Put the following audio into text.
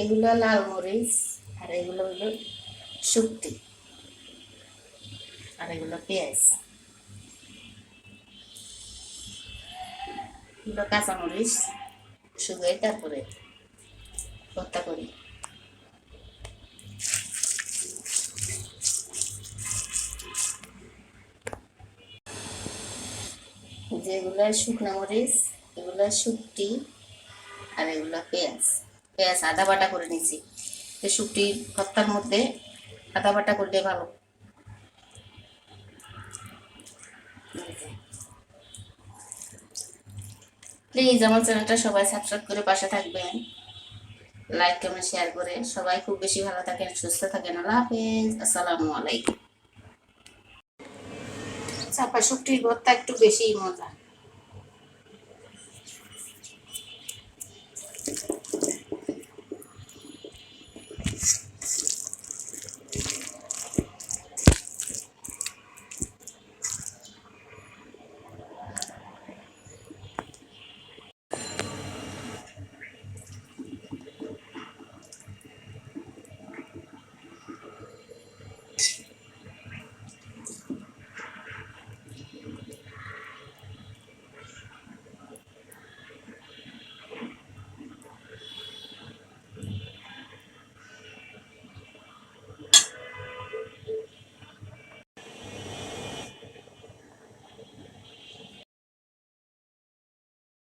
এগুলো লাল মরিচ আর এগুলো হলো শুক্তি, আর এগুলো পেঁয়াজ। এগুলো কাঁচামরিচ শুকাই তারপরে ভর্তা করি। যেগুলো শুকনো মরিচ, এগুলো শুক্তি, আর এগুলো পেঁয়াজ। পেঁয়াজ আদা বাটা করে নিয়েছি। এই শুকটি ভর্তার মধ্যে আদা বাটা করলে ভালো। প্লিজ আমার চ্যানেলটা সবাই সাবস্ক্রাইব করে পাশে থাকবেন। লাইক কমেন্ট শেয়ার করে সবাই খুব বেশি ভালো থাকেন, সুস্থ থাকেন। আল্লাহ হাফেজ। আসসালামু আলাইকুম। চাপা শুকটির ভর্তা একটু বেশি মজা।